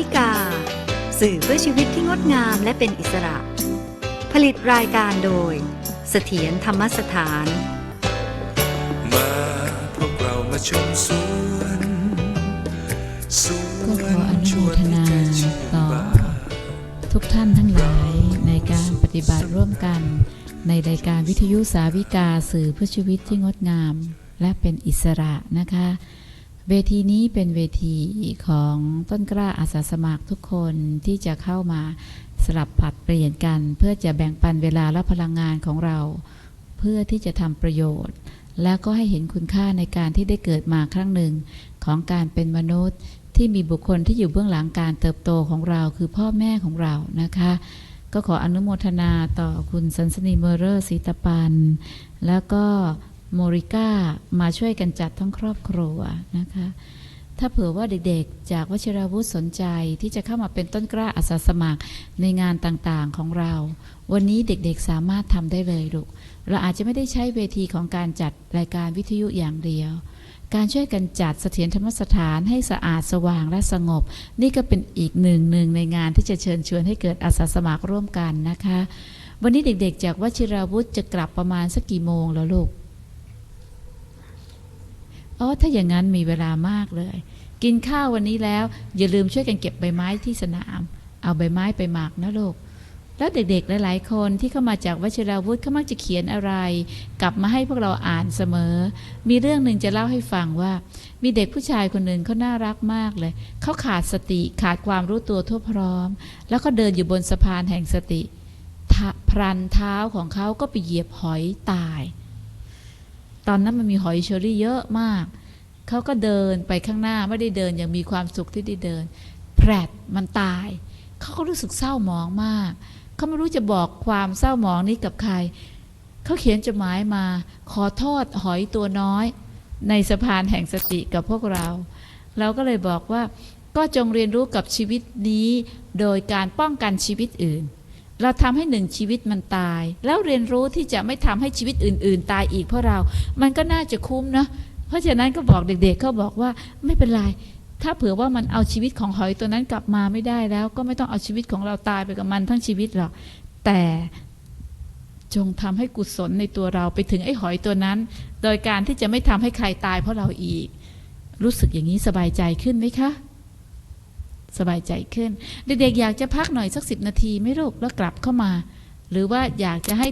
วิกา สื่อเพื่อชีวิตที่งดงามและเป็นอิสระ ผลิตรายการโดย เสถียรธรรมสถาน มาพวกเรามาชมสวนสวก็ขอนอนุชโมวนทให้นาใจชื่นต่อบานทุกท่านทั้งหลายในการปฏิบัติร่วมกัน ในรายการวิทยุสาวิกาสื่อเพื่อชีวิตที่งดงาม และเป็นอิสระนะคะ เวทีนี้เป็นเวทีของต้นกล้าอาสาสมัครทุกคนที่จะเข้ามาสลับผัดเปลี่ยนกัน เพื่อจะแบ่งปันเวลาและพลังงานของเรา เพื่อที่จะทำประโยชน์ แล้วก็ให้เห็นคุณค่าในการที่ได้เกิดมาครั้งหนึ่งของการเป็นมนุษย์ ที่มีบุคคลที่อยู่เบื้องหลังการเติบโตของเราคือพ่อแม่ของเรานะคะ ก็ขออนุโมทนาต่อคุณสันสนีเมอร์เรอร์สีตปัน แล้วก็ โมริก้ามาช่วยกันจัดทั้งครอบครัวนะคะ ถ้าเผื่อว่าเด็กๆ จากวชิราวุธสนใจที่จะเข้ามาเป็นต้นกล้าอาสาสมัครในงานต่างๆของเรา วันนี้เด็กๆสามารถทำได้เลยลูก เราอาจจะไม่ได้ใช้เวทีของการจัดรายการวิทยุอย่างเดียว การช่วยกันจัดเสถียรธรรมสถานให้สะอาดสว่างและสงบ นี่ก็เป็นอีกหนึ่งหนึ่งในงานที่จะเชิญชวนให้เกิดอาสาสมัครร่วมกันนะคะ วันนี้เด็กๆ จากวชิราวุธจะกลับประมาณสักกี่โมงแล้วลูก อ๋อถ้าอย่างนั้นมีเวลามากเลย กินข้าววันนี้แล้ว อย่าลืมช่วยกันเก็บใบไม้ที่สนาม เอาใบไม้ไปหมักนะลูกแล้วเด็กๆ หลายๆ คนที่เข้ามาจากวชิราวุธเขามักจะเขียนอะไร กลับมาให้พวกเราอ่านเสมอ มีเรื่องหนึ่งจะเล่าให้ฟังว่า มีเด็กผู้ชายคนหนึ่งเขาน่ารักมากเลย เขาขาดสติขาดความรู้ตัวทั่วพร้อม แล้วก็เดินอยู่บนสะพานแห่งสติทะพรันเท้าของเขาก็ไปเหยียบหอยตาย ตอนนั้นมันมีหอยเชอรี่เยอะมาก เขาก็เดินไปข้างหน้าไม่ได้เดินอย่างมีความสุขที่ได้เดินแผลดมันตาย เขาก็รู้สึกเศร้าหมองมาก เขาไม่รู้จะบอกความเศร้าหมองนี้กับใคร เขาเขียนจดหมายมา ขอโทษหอยตัวน้อย ในสะพานแห่งสติกับพวกเรา เราก็เลยบอกว่าก็จงเรียนรู้กับชีวิตนี้ โดยการป้องกันชีวิตอื่น เราทำให้หนึ่งชีวิตมันตาย แล้วเรียนรู้ที่จะไม่ทำให้ชีวิตอื่น ๆ ตายอีกเพราะเรา มันก็น่าจะคุ้มเนาะเพราะฉะนั้นก็บอกเด็กๆเขาบอกว่าไม่เป็นไรถ้าเผื่อว่ามันเอาชีวิตของหอยตัวนั้นกลับมาไม่ได้แล้ว ก็ไม่ต้องเอาชีวิตของเราตายไปกับมันทั้งชีวิตหรอกแต่จงทำให้กุศลในตัวเราไปถึงไอ้หอยตัวนั้น โดยการที่จะไม่ทำให้ใครตายเพราะเราอีก รู้สึกอย่างนี้สบายใจขึ้นไหมคะ สบายใจขึ้น เด็กๆอยากจะพักหน่อยสักสิบนาทีไม่ลูกแล้วกลับเข้ามา หรือว่าอยากจะให้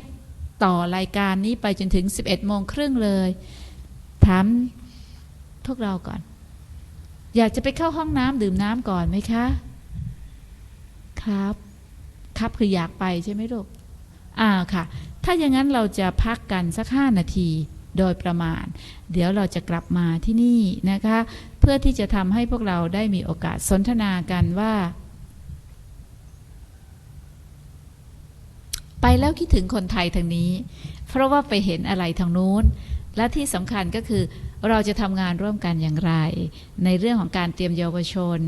ต่อรายการนี้ไปจนถึง 11โมงครึ่งเลย ถามพวกเราก่อน อยากจะไปเข้าห้องน้ำดื่มน้ำก่อนไหมคะ ครับ ครับคืออยากไปใช่ไหมลูกอ่าค่ะ ถ้าอย่างนั้นเราจะพักกันสักห้านาทีโดยประมาณ เดี๋ยวเราจะกลับมาที่นี่นะคะ พื่อที่จะทำให้พวกเราได้มีโอกาสสนทนากันว่า ไปแล้วคิดถึงคนไทยทางนี้ เพราะว่าไปเห็นอะไรทางนู้น และที่สำคัญก็คือเราจะทำงานร่วมกันอย่างไร ในเรื่องของการเตรียมเยาวชน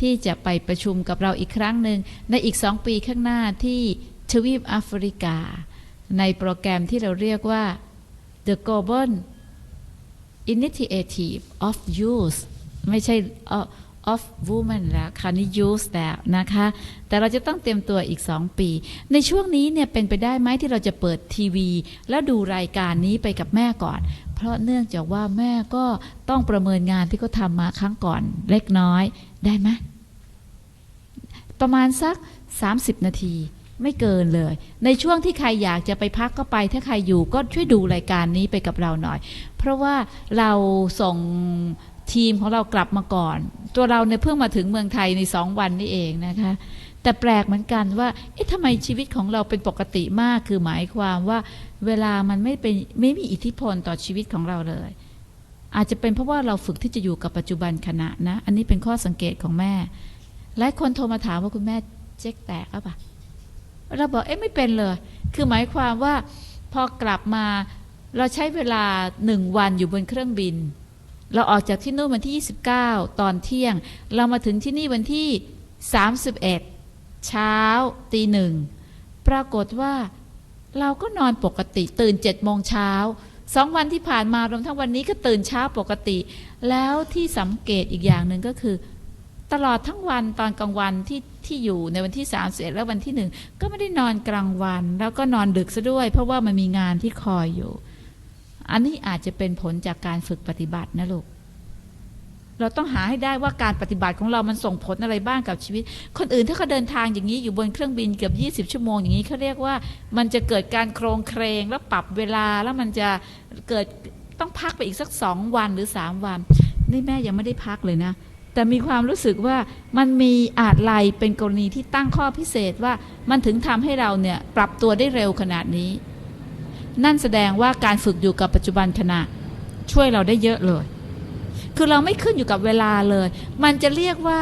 ที่จะไปประชุมกับเราอีกครั้งหนึ่งในอีกสองปีข้างหน้าที่ทวีปแอฟริกา ในโปรแกรมที่เราเรียกว่า The Global Initiative of Youth ไม่ใช่ off Women แล้วคราวนี้ Youth แล้วนะคะ แต่เราจะต้องเตรียมตัวอีก 2 ปี ในช่วงนี้เนี่ยเป็นไปได้ไหมที่เราจะเปิดทีวี แล้วดูรายการนี้ไปกับแม่ก่อน เพราะเนื่องจากว่าแม่ก็ต้องประเมินงานที่เขาทำมาครั้งก่อนเล็กน้อยได้ไหมประมาณสัก 30 นาทีไม่เกินเลย ในช่วงที่ใครอยากจะไปพักก็ไป ถ้าใครอยู่ก็ช่วยดูรายการนี้ไปกับเราหน่อย เพราะว่าเราส่ง ทีมของเรากลับมาก่อน ตัวเราเนี่ยเพิ่งมาถึงเมืองไทยในสองวันนี้เองนะคะแต่แปลกเหมือนกันว่า เอ๊ะทำไมชีวิตของเราเป็นปกติมาก คือหมายความว่าเวลามันไม่เป็นไม่มีอิทธิพลต่อชีวิตของเราเลย อาจจะเป็นเพราะว่าเราฝึกที่จะอยู่กับปัจจุบันขณะนะ อันนี้เป็นข้อสังเกตของแม่ หลายคนโทรมาถามว่าคุณแม่เจ๊กแตกหรือเปล่าเราบอกเอ๊ะไม่เป็นเลย คือหมายความว่าพอกลับมาเราใช้เวลาหนึ่งวันอยู่บนเครื่องบิน เราออกจากที่นู่นวันที่ 29 ตอนเที่ยง เรามาถึงที่นี่วันที่ 31 เช้าตีหนึ่งปรากฏว่า เราก็นอนปกติตื่น7โมงเช้าสองวันที่ผ่านมารวมทั้งวันนี้ก็ตื่นเช้าปกติ แล้วที่สังเกตอีกอย่างหนึ่งก็คือ ตลอดทั้งวันตอนกลางวันที่ที่อยู่ในวันที่สามเสร็จแล้ววันที่หนึ่งก็ไม่ได้นอนกลางวัน แล้วก็นอนดึกซะด้วย เพราะว่ามันมีงานที่คอยอยู่ อันนี้อาจจะเป็นผลจากการฝึกปฏิบัตินะลูก เราต้องหาให้ได้ว่าการปฏิบัติของเรามันส่งผลอะไรบ้างกับชีวิต คนอื่นถ้าเขาเดินทางอย่างนี้อยู่บนเครื่องบินเกือบ20 ชั่วโมงอย่างนี้เขาเรียกว่ามันจะเกิดการโครงเครงแล้วปรับเวลาแล้วมันจะเกิดต้องพักไปอีกสักสองวันหรือสามวัน นี่แม่ยังไม่ได้พักเลยนะ แต่มีความรู้สึกว่ามันมีอาจไรเป็นกรณีที่ตั้งข้อพิเศษว่ามันถึงทำให้เราเนี่ยปรับตัวได้เร็วขนาดนี้ นั่นแสดงว่าการฝึกอยู่กับปัจจุบันขณะ ช่วยเราได้เยอะเลย คือเราไม่ขึ้นอยู่กับเวลาเลย มันจะเรียกว่า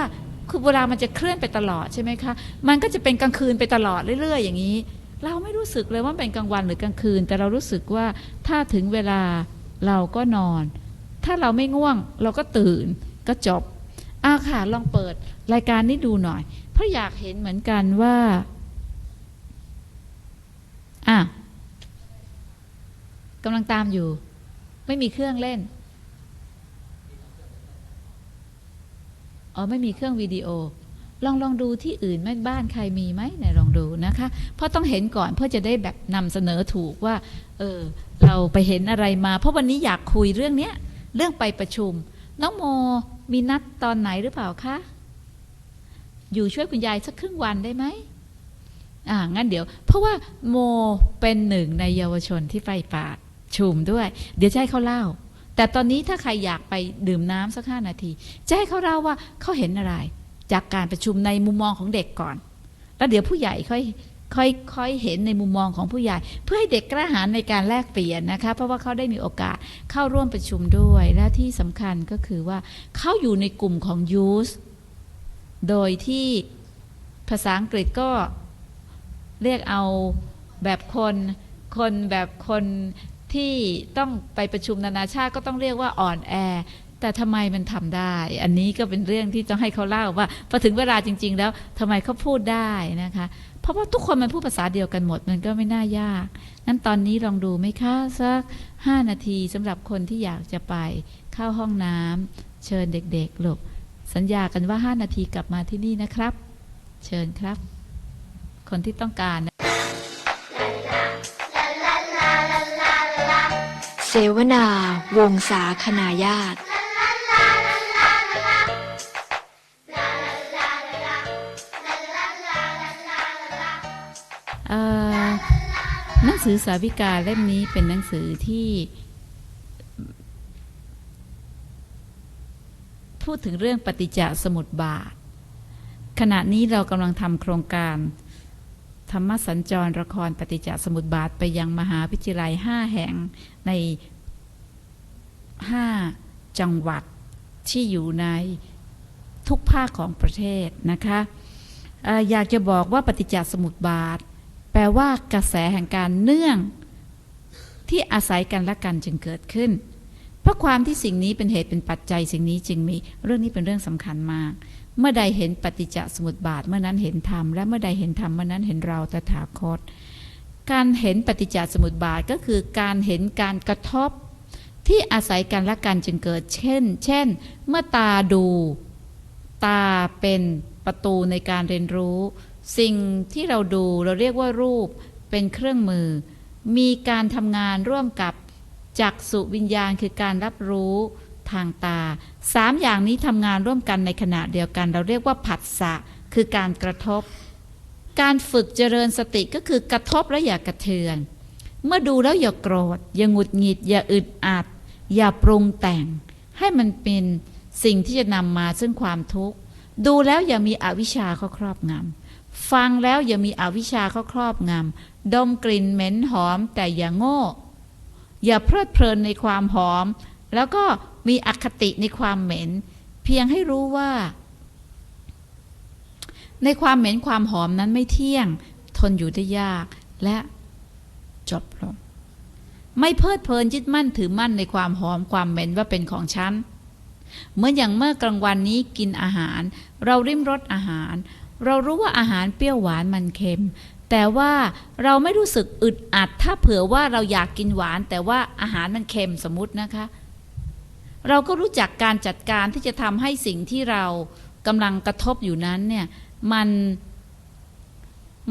คือเวลามันจะเคลื่อนไปตลอดใช่ไหมคะ มันก็จะเป็นกลางคืนไปตลอดเรื่อยๆ อย่างนี้ เราไม่รู้สึกเลยว่าเป็นกลางวันหรือกลางคืน แต่เรารู้สึกว่าถ้าถึงเวลาเราก็นอน ถ้าเราไม่ง่วงเราก็ตื่นก็จบอ้าค่ะลองเปิดรายการนี้ดูหน่อย เพราะอยากเห็นเหมือนกันว่าอะ กำลังตามอยู่ ไม่มีเครื่องเล่นอ๋อไม่มีเครื่องวิดีโอ ลองลองดูที่อื่นไหม่บ้านใครมีไหมไหนลองดูนะคะ เพราะต้องเห็นก่อนเพื่อจะได้แบบนำเสนอถูกว่า เออ เราไปเห็นอะไรมา เพราะวันนี้อยากคุยเรื่องเนี้ย เรื่องไปประชุม น้องโมมีนัดตอนไหนหรือเปล่าคะ อยู่ช่วยคุณยายสักครึ่งวันได้ไหมอ่างั้นเดี๋ยว เพราะว่าโมเป็นหนึ่งในเยาวชนที่ไปป่า ชุมด้วย เดี๋ยวจะให้เขาเล่า แต่ตอนนี้ถ้าใครอยากไปดื่มน้ำสักห้านาที จะให้เขาเล่าว่าเขาเห็นอะไร จากการประชุมในมุมมองของเด็กก่อน แล้วเดี๋ยวผู้ใหญ่ค่อยค่อยค่อยเห็นในมุมมองของผู้ใหญ่ เพื่อให้เด็กกล้าหาญในการแลกเปลี่ยนนะคะ เพราะว่าเขาได้มีโอกาสเข้าร่วมประชุมด้วย และที่สำคัญก็คือว่าเขาอยู่ในกลุ่มของ youth โดยที่ภาษาอังกฤษก็เรียกเอาแบบคน คนแบบคน ที่ต้องไปประชุมนานาชาติก็ต้องเรียกว่าอ่อนแอ แต่ทำไมมันทำได้ อันนี้ก็เป็นเรื่องที่ต้องให้เขาเล่าว่าพอถึงเวลาจริง ๆ แล้วทำไมเขาพูดได้นะคะ เพราะว่าทุกคนมันพูดภาษาเดียวกันหมดมันก็ไม่น่ายากนั้นตอนนี้ลองดูไหมคะสักห้านาทีสำหรับคนที่อยากจะไปเข้าห้องน้ำเชิญเด็กๆหลูกสัญญากันว่าห้านาทีกลับมาที่นี่นะครับ เชิญครับ คนที่ต้องการนะ เสวนาวงศาคณาญาติหนังสือสาวิกาเล่มนี้เป็นหนังสือที่ พูดถึงเรื่องปฏิจจสมุปบาท ขณะนี้เรากำลังทำโครงการ ธรรมสัญจรละครปฏิจจสมุปบาทไปยังมหาวิทยาลัยห้าแห่งในห้าจังหวัดที่อยู่ในทุกภาคของประเทศนะคะอยากจะบอกว่าปฏิจจสมุปบาท แปลว่ากระแสแห่งการเนื่องที่อาศัยกันและกันจึงเกิดขึ้น เพราะความที่สิ่งนี้เป็นเหตุเป็นปัจจัยสิ่งนี้จึงมีเรื่องนี้เป็นเรื่องสำคัญมาก เมื่อใดเห็นปฏิจจสมุปบาทเมื่อนั้นเห็นธรรมและเมื่อใดเห็นธรรมเมื่อนั้นเห็นเราตถาคต การเห็นปฏิจจสมุปบาทก็คือการเห็นการกระทบที่อาศัยกันและกันจึงเกิด เช่น เช่น เมื่อตาดู ตาเป็นประตูในการเรียนรู้ สิ่งที่เราดูเราเรียกว่ารูปเป็นเครื่องมือ มีการทำงานร่วมกับจักษุวิญญาณคือการรับรู้ ทางตาสามอย่างนี้ทำงานร่วมกันในขณะเดียวกัน เราเรียกว่าผัสสะคือการกระทบ การฝึกเจริญสติก็คือกระทบแล้วอย่ากระเทือน เมื่อดูแล้วอย่าโกรธ อย่าหงุดหงิด อย่าอึดอัด อย่าปรุงแต่ง ให้มันเป็นสิ่งที่จะนำมาซึ่งความทุกข์ ดูแล้วอย่ามีอวิชชาเขาครอบงำฟังแล้วอย่ามีอวิชชาเขาครอบงำดมกลิ่นเหม็นหอมแต่อย่าโง่ อย่าเพลิดเพลินในความหอม แล้วก็ มีอคติในความเหม็น เพียงให้รู้ว่า ในความเหม็นความหอมนั้นไม่เที่ยง ทนอยู่ได้ยากและจบลง ไม่เพลิดเพลินยึดมั่นถือมั่นในความหอมความเหม็นว่าเป็นของฉันเหมือนอย่างเมื่อกลางวันนี้กินอาหาร เราริมรสอาหาร เรารู้ว่าอาหารเปรี้ยวหวานมันเค็ม แต่ว่าเราไม่รู้สึกอึดอัด ถ้าเผื่อว่าเราอยากกินหวาน แต่ว่าอาหารมันเค็มสมมตินะคะ เราก็รู้จักการจัดการที่จะทำให้สิ่งที่เรากำลังกระทบอยู่นั้นเนี่ยมัน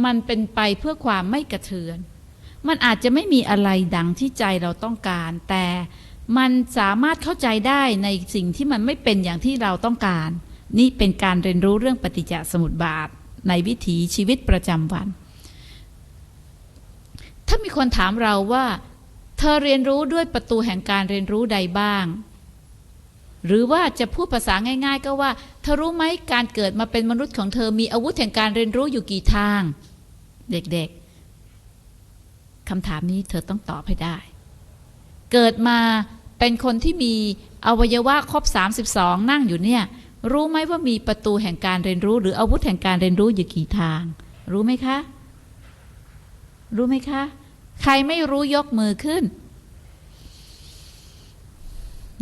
มันเป็นไปเพื่อความไม่กระเทือน มันอาจจะไม่มีอะไรดังที่ใจเราต้องการ แต่มันสามารถเข้าใจได้ในสิ่งที่มันไม่เป็นอย่างที่เราต้องการ นี่เป็นการเรียนรู้เรื่องปฏิจจสมุปบาท ในวิถีชีวิตประจำวัน ถ้ามีคนถามเราว่า เธอเรียนรู้ด้วยประตูแห่งการเรียนรู้ใดบ้าง หรือว่าจะพูดภาษาง่าย ๆ ก็ว่า เธอรู้ไหมการเกิดมาเป็นมนุษย์ของเธอมีอาวุธแห่งการเรียนรู้อยู่กี่ทาง เด็กๆคำถามนี้เธอต้องตอบให้ได้ เกิดมาเป็นคนที่มีอวัยวะครบ 32 นั่งอยู่เนี่ย รู้ไหมว่ามีประตูแห่งการเรียนรู้ หรืออาวุธแห่งการเรียนรู้อยู่กี่ทาง รู้ไหมคะ รู้ไหมคะ ใครไม่รู้ยกมือขึ้น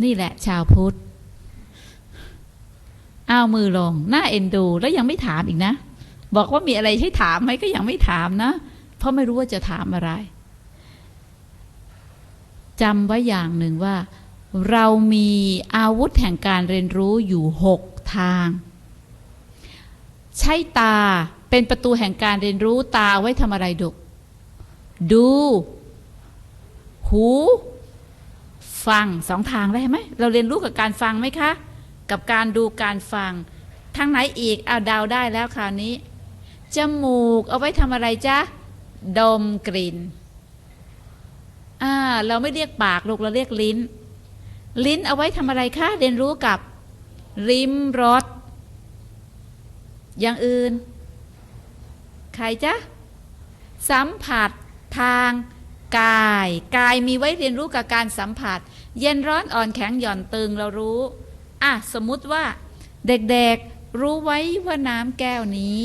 นี่แหละชาวพุทธ เอามือลงหน้าเอ็นดู แล้วยังไม่ถามอีกนะ บอกว่ามีอะไรให้ถามไหมก็ยังไม่ถามนะ เพราะไม่รู้ว่าจะถามอะไรจำไว้อย่างหนึ่งว่า เรามีอาวุธแห่งการเรียนรู้อยู่หกทาง ใช้ตาเป็นประตูแห่งการเรียนรู้ตาไว้ทำอะไรดุกดู หู ฟังสองทางได้ไหม เราเรียนรู้กับการฟังไหมคะ กับการดูการฟัง ทางไหนอีกเอาดาวได้แล้วคราวนี้ จมูกเอาไว้ทำอะไรจ๊ะ ดมกลิ่นอ่าเราไม่เรียกปากลูกเราเรียกลิ้น ลิ้นเอาไว้ทำอะไรคะเรียนรู้กับริมรสอย่างอื่น ใครจ๊ะ สัมผัสทางกาย กายมีไว้เรียนรู้กับการสัมผัส เย็นร้อนอ่อนแข็งหย่อนตึงเรารู้ อะสมมุติว่า เด็กๆรู้ไว้ว่าน้ำแก้วนี้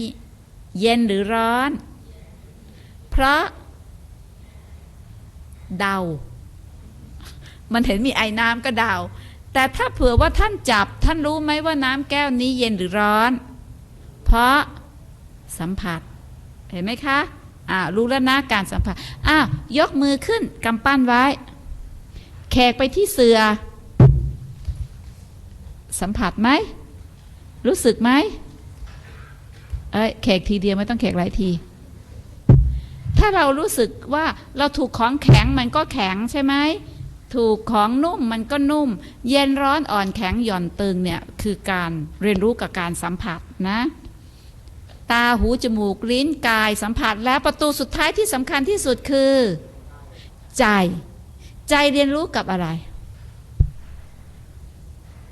เย็นหรือร้อน เพราะ เดา มันเห็นมีไอ้น้ำก็เดา แต่ถ้าเผื่อว่าท่านจับ ท่านรู้ไหมว่าน้ำแก้วนี้เย็นหรือร้อน เพราะสัมผัส เห็นไหมคะอ่ารู้แล้วนะการสัมผัสอ่ายกมือขึ้นกำปั้นไว้ แขกไปที่เสือ สัมผัสไหม รู้สึกไหมเอ้ยแขกทีเดียวไม่ต้องแขกหลายที ถ้าเรารู้สึกว่าเราถูกของแข็งมันก็แข็งใช่ไหมถูกของนุ่มมันก็นุ่ม เย็นร้อนอ่อนแข็งหย่อนตึงเนี่ยคือการเรียนรู้กับการสัมผัสนะ ตาหูจมูกลิ้นกายสัมผัสและประตูสุดท้ายที่สำคัญที่สุดคือ ใจ ใจเรียนรู้กับอะไร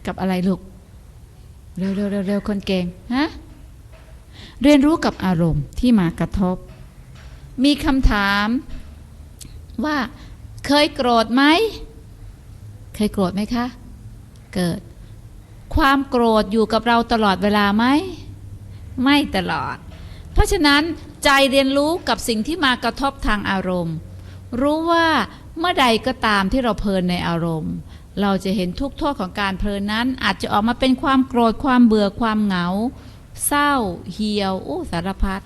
กับอะไรลูก เร็วเร็วเร็วคนเก่งฮะเรียนรู้กับอารมณ์ที่มากระทบ มีคำถามว่าเคยโกรธไหม เคยโกรธไหมคะ เกิด ความโกรธอยู่กับเราตลอดเวลาไหม ไม่ตลอด เพราะฉะนั้นใจเรียนรู้กับสิ่งที่มากระทบทางอารมณ์ รู้ว่าเมื่อใดก็ตามที่เราเพลินในอารมณ์ เราจะเห็นทุกโทษของการเพลินนั้น อาจจะออกมาเป็นความโกรธความเบื่อความเหงา เศร้า เหี่ยวโอ้สารพัด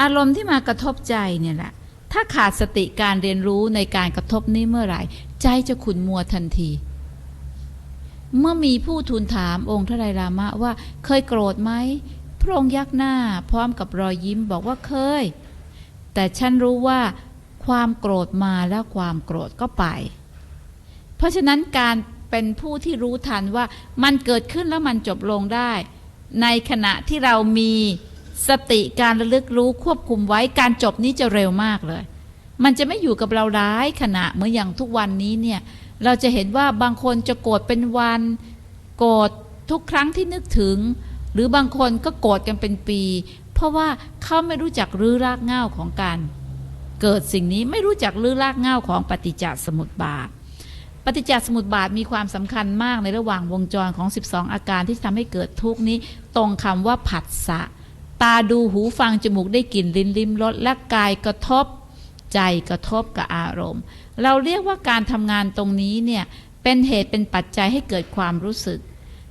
อารมณ์ที่มากระทบใจเนี่ยแหละถ้าขาดสติการเรียนรู้ในการกระทบนี้เมื่อไหร่ ใจจะขุนมัวทันที เมื่อมีผู้ทูลถามองค์ทรายรามะว่าเคยโกรธไหมพระองค์ยักหน้า พร้อมกับรอยยิ้มบอกว่าเคย แต่ฉันรู้ว่า ความโกรธมาแล้วความโกรธก็ไป เพราะฉะนั้นการเป็นผู้ที่รู้ทันว่ามันเกิดขึ้นแล้วมันจบลงได้ ในขณะที่เรามีสติการระลึกรู้ควบคุมไว้การจบนี้จะเร็วมากเลย มันจะไม่อยู่กับเราร้ายขณะเหมือนอย่างทุกวันนี้เนี่ยเราจะเห็นว่าบางคนจะโกรธเป็นวัน โกรธทุกครั้งที่นึกถึง หรือบางคนก็โกรธกันเป็นปี เพราะว่าเขาไม่รู้จักรื้อรากเหง้าของการเกิดสิ่งนี้ไม่รู้จักรื้อรากเหง้าของปฏิจจสมุปบาท ปฏิจจสมุปบาทมีความสำคัญมากในระหว่างวงจรของ 12 อาการที่ทำให้เกิดทุกข์นี้ ตรงคำว่าผัสสะ ตาดูหูฟังจมูกได้กลิ่นลิ้นลิ้มรสและกายกระทบ ใจกระทบกับอารมณ์ เราเรียกว่าการทำงานตรงนี้เนี่ยเป็นเหตุเป็นปัจจัยให้เกิดความรู้สึก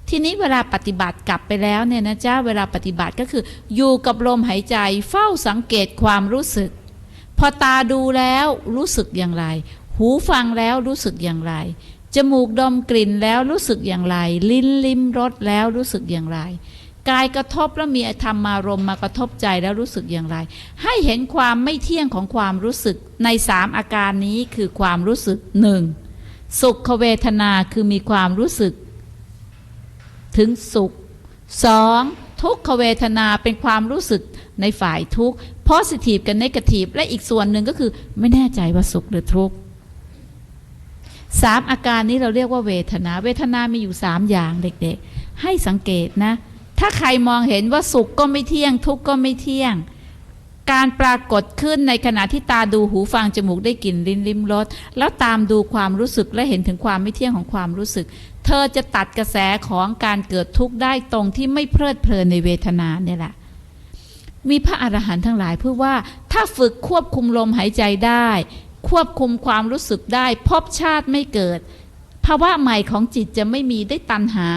ทีนี้เวลาปฏิบัติกลับไปแล้วเนี่ยนะจ๊ะเวลาปฏิบัติก็คือ อยู่กับลมหายใจเฝ้าสังเกตความรู้สึก พอตาดูแล้วรู้สึกอย่างไร หูฟังแล้วรู้สึกอย่างไร จมูกดมกลิ่นแล้วรู้สึกอย่างไร ลิ้นลิ้มรสแล้วรู้สึกอย่างไร กายกระทบแล้วมีธรรมารมณ์มากระทบใจแล้วรู้สึกอย่างไร ให้เห็นความไม่เที่ยงของความรู้สึกในสามอาการนี้คือความรู้สึกหนึ่งสุขเวทนาคือมีความรู้สึก ถึงสุขสองทุกขเวทนาเป็นความรู้สึกในฝ่ายทุกข์ positive กับ negative และอีกส่วนหนึ่งก็คือไม่แน่ใจว่าสุขหรือทุกข์ สามอาการนี้เราเรียกว่าเวทนา เวทนามีอยู่สามอย่างเด็กๆ ให้สังเกตนะ ถ้าใครมองเห็นว่าสุขก็ไม่เที่ยง ทุกข์ก็ไม่เที่ยง การปรากฏขึ้นในขณะที่ตาดูหูฟังจมูกได้กลิ่นลิ้นลิ้มรสแล้วตามดูความรู้สึกและเห็นถึงความไม่เที่ยงของความรู้สึก เธอจะตัดกระแสของการเกิดทุกข์ได้ตรงที่ไม่เพลิดเพลินในเวทนาเนี่ยแหละมีพระอรหันต์ทั้งหลายพูดว่าถ้าฝึกควบคุมลมหายใจได้ ควบคุมความรู้สึกได้ พบชาติไม่เกิด ภาวะใหม่ของจิตจะไม่มีได้ตัณหา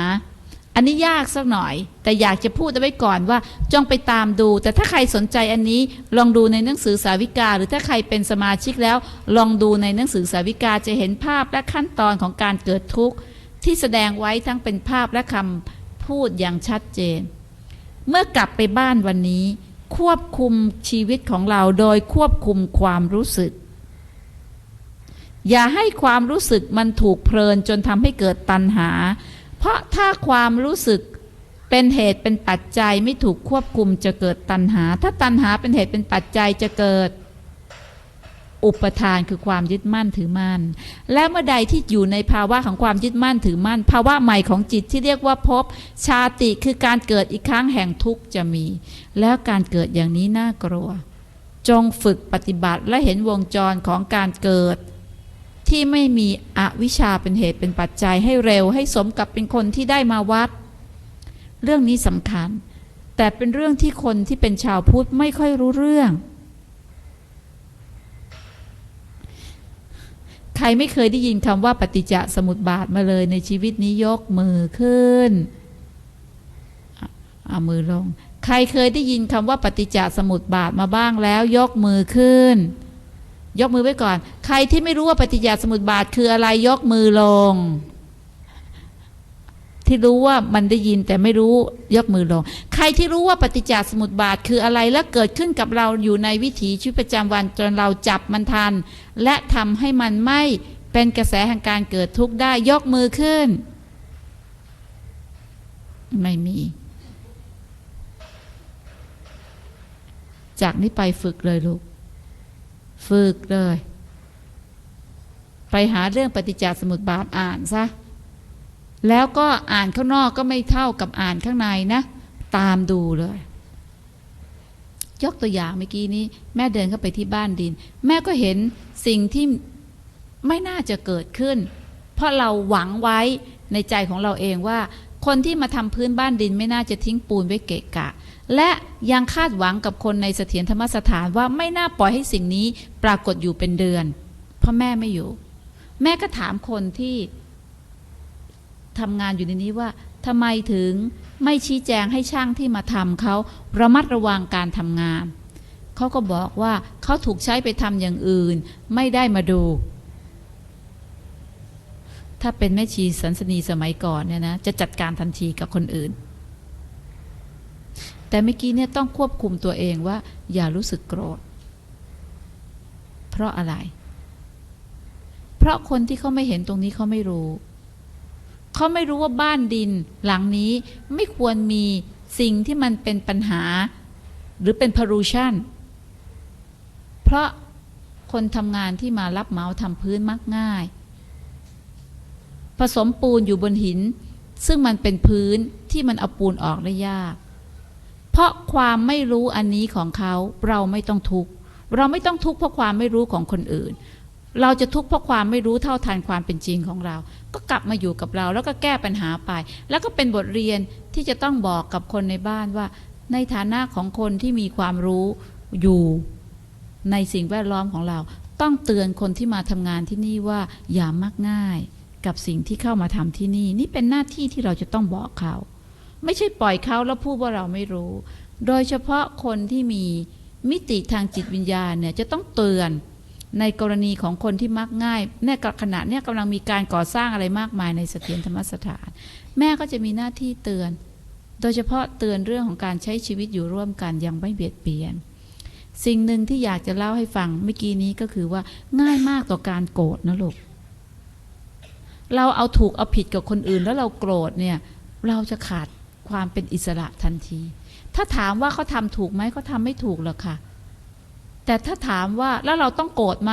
อันนี้ยากสักหน่อย แต่อยากจะพูดเอาไว้ก่อนว่าจงไปตามดู แต่ถ้าใครสนใจอันนี้ลองดูในหนังสือสาวิกา หรือถ้าใครเป็นสมาชิกแล้ว ลองดูในหนังสือสาวิกาจะเห็นภาพและขั้นตอนของการเกิดทุกข์ที่แสดงไว้ทั้งเป็นภาพและคำพูดอย่างชัดเจน เมื่อกลับไปบ้านวันนี้ ควบคุมชีวิตของเราโดยควบคุมความรู้สึก อย่าให้ความรู้สึกมันถูกเพลินจนทำให้เกิดตัณหา เพราะถ้าความรู้สึกเป็นเหตุเป็นปัจจัยไม่ถูกควบคุมจะเกิดตัณหา ถ้าตัณหาเป็นเหตุเป็นปัจจัยจะเกิดอุปทานคือความยึดมั่นถือมั่น และเมื่อใดที่อยู่ในภาวะของความยึดมั่นถือมั่น ภาวะใหม่ของจิตที่เรียกว่าภพชาติคือการเกิดอีกครั้งแห่งทุกข์จะมี แล้วการเกิดอย่างนี้น่ากลัว จงฝึกปฏิบัติและเห็นวงจรของการเกิด ที่ไม่มีอวิชชาเป็นเหตุเป็นปัจจัยให้เร็วให้สมกับเป็นคนที่ได้มาวัด เรื่องนี้สำคัญ แต่เป็นเรื่องที่คนที่เป็นชาวพุทธไม่ค่อยรู้เรื่อง ใครไม่เคยได้ยินคำว่าปฏิจจสมุปบาทมาเลยในชีวิตนี้ยกมือขึ้นเอามือลง ใครเคยได้ยินคำว่าปฏิจจสมุปบาทมาบ้างแล้วยกมือขึ้น ยกมือไว้ก่อน ใครที่ไม่รู้ว่าปฏิจจสมุปบาทคืออะไรยกมือลง ที่รู้ว่ามันได้ยินแต่ไม่รู้ยกมือลง ใครที่รู้ว่าปฏิจจสมุปบาทคืออะไรและเกิดขึ้นกับเราอยู่ในวิถีชีวิตประจำวันจนเราจับมันทัน และทำให้มันไม่เป็นกระแสแห่งการเกิดทุกข์ได้ยกมือขึ้น ไม่มี จากนี้ไปฝึกเลยลูก ฝึกเลย ไปหาเรื่องปฏิจจสมุปบาทอ่านซะแล้วก็อ่านข้างนอกก็ไม่เท่ากับอ่านข้างในนะ ตามดูเลย ยกตัวอย่างเมื่อกี้นี้ แม่เดินเข้าไปที่บ้านดิน แม่ก็เห็นสิ่งที่ไม่น่าจะเกิดขึ้น เพราะเราหวังไว้ในใจของเราเองว่า คนที่มาทำพื้นบ้านดินไม่น่าจะทิ้งปูนไว้เกะกะ และยังคาดหวังกับคนในเสถียรธรรมสถานว่าไม่น่าปล่อยให้สิ่งนี้ปรากฏอยู่เป็นเดือน เพราะแม่ไม่อยู่ แม่ก็ถามคนที่ทำงานอยู่ในนี้ว่าทำไมถึงไม่ชี้แจงให้ช่างที่มาทำเขาระมัดระวังการทำงาน เขาก็บอกว่าเขาถูกใช้ไปทำอย่างอื่น ไม่ได้มาดู ถ้าเป็นแม่ชีสันสนีสมัยก่อนเนี่ยนะจะจัดการทันทีกับคนอื่น แต่เมื่อกี้เนี่ยต้องควบคุมตัวเองว่า อย่ารู้สึกโกรธ เพราะอะไร เพราะคนที่เขาไม่เห็นตรงนี้เขาไม่รู้เขาไม่รู้ว่าบ้านดินหลังนี้ไม่ควรมีสิ่งที่มันเป็นปัญหา หรือเป็น pollution เพราะคนทำงานที่มารับเมาส์ทำพื้นมักง่าย ผสมปูนอยู่บนหิน ซึ่งมันเป็นพื้นที่มันเอาปูนออกได้ยาก เพราะความไม่รู้อันนี้ของเขาเราไม่ต้องทุกข์เราไม่ต้องทุกข์เพราะความไม่รู้ของคนอื่น เราจะทุกข์เพราะความไม่รู้เท่าทันความเป็นจริงของเรา ก็กลับมาอยู่กับเรา แล้วก็แก้ปัญหาไป แล้วก็เป็นบทเรียนที่จะต้องบอกกับคนในบ้านว่า ในฐานะของคนที่มีความรู้อยู่ในสิ่งแวดล้อมของเรา ต้องเตือนคนที่มาทำงานที่นี่ว่าอย่ามักง่าย กับสิ่งที่เข้ามาทำที่นี่ นี่เป็นหน้าที่ที่เราจะต้องบอกเขา ไม่ใช่ปล่อยเขาแล้วพูดว่าเราไม่รู้ โดยเฉพาะคนที่มีมิติทางจิตวิญญาณเนี่ยจะต้องเตือนในกรณีของคนที่มักง่ายเนี่ยขณะเนี่ยกำลังมีการก่อสร้างอะไรมากมายในเสถียรธรรมสถาน แม่ก็จะมีหน้าที่เตือน โดยเฉพาะเตือนเรื่องของการใช้ชีวิตอยู่ร่วมกันอยังไม่เบียดเบียน สิ่งหนึ่งที่อยากจะเล่าให้ฟังเมื่อกี้นี้ก็คือว่าง่ายมากต่อการโกรธนะลูก เราเอาถูกเอาผิดกับคนอื่น แล้วเราโกรธเนี่ยเราจะขาดความเป็นอิสระทันที ถ้าถามว่าเขาทำถูกไหมเขาทำไม่ถูกหรอกค่ะ แต่ถ้าถามว่าแล้วเราต้องโกรธไหม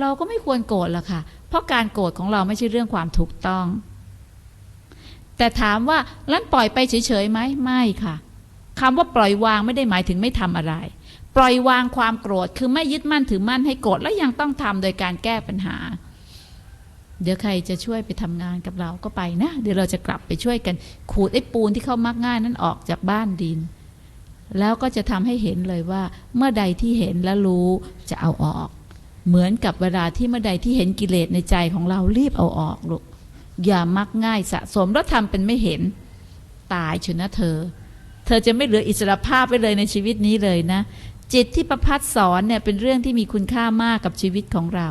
เราก็ไม่ควรโกรธหรอกค่ะ เพราะการโกรธของเราไม่ใช่เรื่องความถูกต้อง แต่ถามว่าลั่นปล่อยไปเฉยๆไหมไม่ค่ะคำว่าปล่อยวางไม่ได้หมายถึงไม่ทำอะไร ปล่อยวางความโกรธคือไม่ยึดมั่นถือมั่นให้โกรธแล้วยังต้องทำโดยการแก้ปัญหา เดี๋ยวใครจะช่วยไปทำงานกับเราก็ไปนะ เดี๋ยวเราจะกลับไปช่วยกัน ขูดไอ้ปูนที่เข้ามักง่ายนั้นออกจากบ้านดิน แล้วก็จะทำให้เห็นเลยว่า เมื่อใดที่เห็นและรู้จะเอาออก เหมือนกับเวลาที่เมื่อใดที่เห็นกิเลสในใจของเรารีบเอาออกลูกอย่ามักง่ายสะสมแล้วทำเป็นไม่เห็น ตายชนะเธอ เธอจะไม่เหลืออิสรภาพไปเลยในชีวิตนี้เลยนะ จิตที่ประพัดสอนเนี่ยเป็นเรื่องที่มีคุณค่ามากกับชีวิตของเรา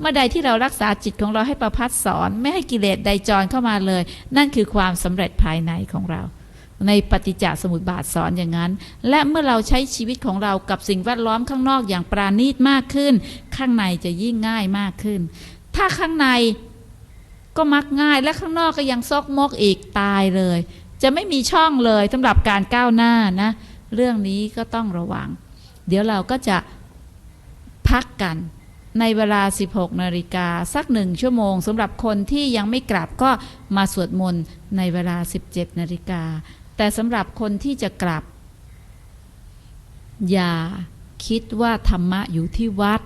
เมื่อใดที่เรารักษาจิตของเราให้ประพัดสอน ไม่ให้กิเลสใดจรเข้ามาเลย นั่นคือความสำเร็จภายในของเรา ในปฏิจจสมุปบาทสอนอย่างนั้น และเมื่อเราใช้ชีวิตของเรากับสิ่งแวดล้อมข้างนอกอย่างปราณีตมากขึ้น ข้างในจะยิ่งง่ายมากขึ้น ถ้าข้างในก็มักง่ายและข้างนอกก็ยังซอกมกอีกตายเลย จะไม่มีช่องเลยสำหรับการก้าวหน้านะ เรื่องนี้ก็ต้องระวัง เดี๋ยวเราก็จะพักกัน ในเวลา 16 นาฬิกาสักหนึ่งชั่วโมงสำหรับคนที่ยังไม่กลับก็มาสวดมนต์ในเวลา 17 นาฬิกา แต่สำหรับคนที่จะกลับ อย่าคิดว่าธรรมะอยู่ที่วัด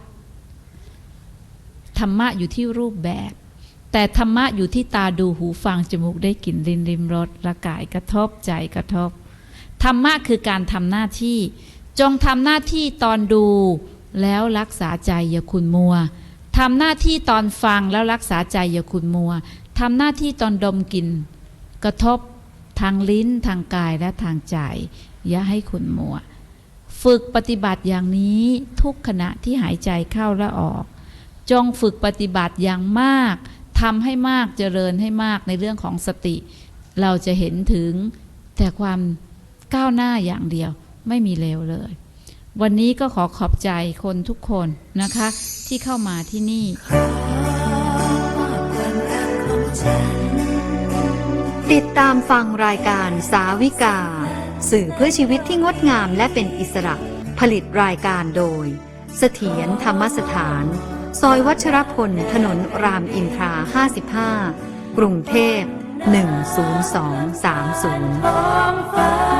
ธรรมะอยู่ที่รูปแบบ แต่ธรรมะอยู่ที่ตาดูหูฟังจมูกได้กลิ่นรินริมรสละกายกระทบใจกระทบ ธรรมะคือการทำหน้าที่ จงทำหน้าที่ตอนดู แล้วรักษาใจอย่าคุณมัวทำหน้าที่ตอนฟังแล้วรักษาใจอย่าคุณมัวทำหน้าที่ตอนดมกลิ่นกระทบทางลิ้นทางกายและทางใจ อย่าให้คุณมัว ฝึกปฏิบัติอย่างนี้ทุกขณะที่หายใจเข้าและออก จงฝึกปฏิบัติอย่างมากทำให้มากเจริญให้มากในเรื่องของสติ เราจะเห็นถึงแต่ความก้าวหน้าอย่างเดียวไม่มีเลวเลย วันนี้ก็ขอขอบใจคนทุกคนนะคะ ที่เข้ามาที่นี่ติดตามฟังรายการสาวิกา สื่อเพื่อชีวิตที่งดงามและเป็นอิสระ ผลิตรายการโดย เสถียรธรรมสถาน ซอยวัชรพล ถนนรามอินทรา 55 กรุงเทพ 10230